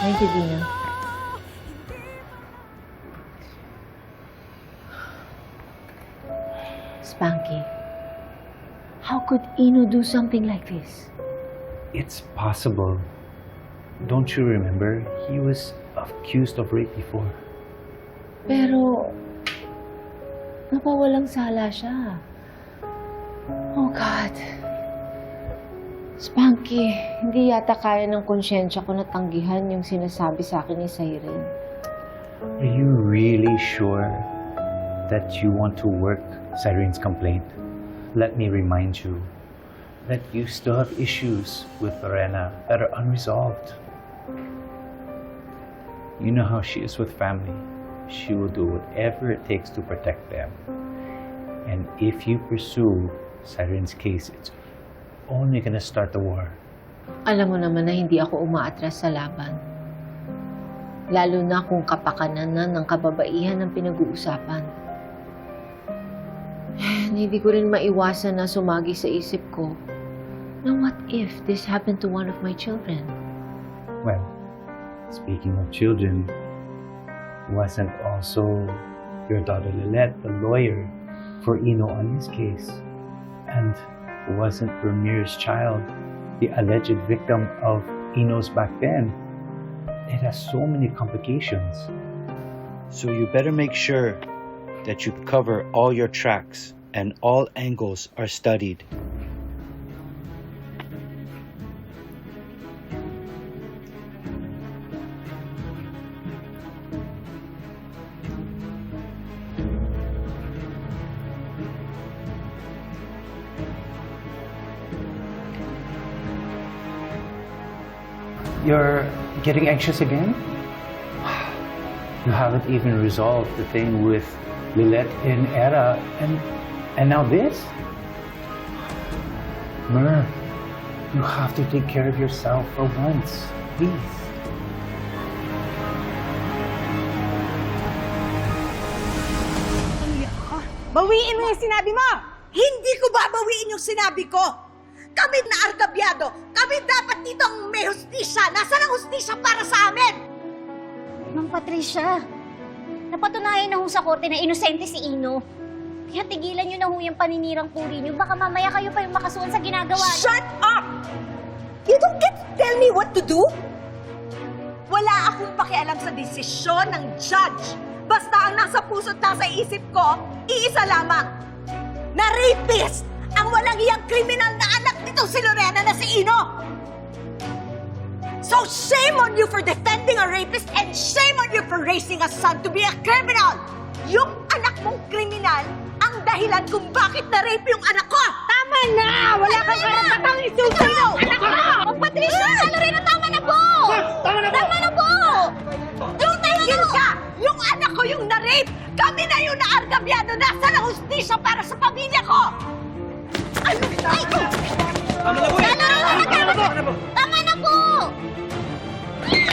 Thank you, Dina. Spanky, how could Ino do something like this? It's possible. Don't you remember? He was accused of rape before. Pero, napawalang sala siya. Oh, God. Spanky, hindi yata kaya ng konsyensya ko natanggihan yung sinasabi sa akin ni Siren. Are you really sure that you want to work Cyrene's complaint? Let me remind you that you still have issues with Lorena that are unresolved. You know how she is with family. She will do whatever it takes to protect them. And if you pursue Cyrene's case, it's only gonna start the war. Alam mo naman na hindi ako umaatras sa laban. Lalo na kung kapakanan na ng kababaihan ang pinag-uusapan. And hindi ko rin maiwasan na sumagi sa isip ko na what if this happened to one of my children? Well, speaking of children, wasn't also your daughter Lilette the lawyer for Ino on his case? And wasn't Ramirez's child the alleged victim of Ino's back then? It has so many complications. So you better make sure that you cover all your tracks and all angles are studied. You're getting anxious again? You haven't even resolved the thing with Lilette and Era, and and now this? Mer, you have to take care of yourself for once, please. Bawiin mo yung sinabi mo! Hindi ko babawiin yung sinabi ko. Kami na argabyado. Kami dapat dito ang may hustisya. Nasaan ang hustisya para sa amin? Ma'am Patricia, napatunayan na ho sa korte na inosente si Ino. Kaya tigilan niyo na ho yung paninirang puri niyo. Baka mamaya kayo pa yung makasuhan sa ginagawa niyo. Shut up! You don't get to tell me what to do? Wala akong pakialam sa desisyon ng judge. Basta ang nasa puso't nasa isip ko, iisa lamang. Na rapist ang walang iyang kriminal na anak nitong si Lorena na si Ino. So shame on you for defending a rapist and shame on you for raising a son to be a criminal! Yung anak mong kriminal ang dahilan kung bakit na-rape yung anak ko! Tama na! Wala kang karapatang isusunod! Anak ko! Ma'am Patricia, ano rin tama na po! Tama na Tama na po! Tumigil ka! Yung anak ko yung na-rape! Kami na yung naargabyado! Nasa na hustisya para sa 你们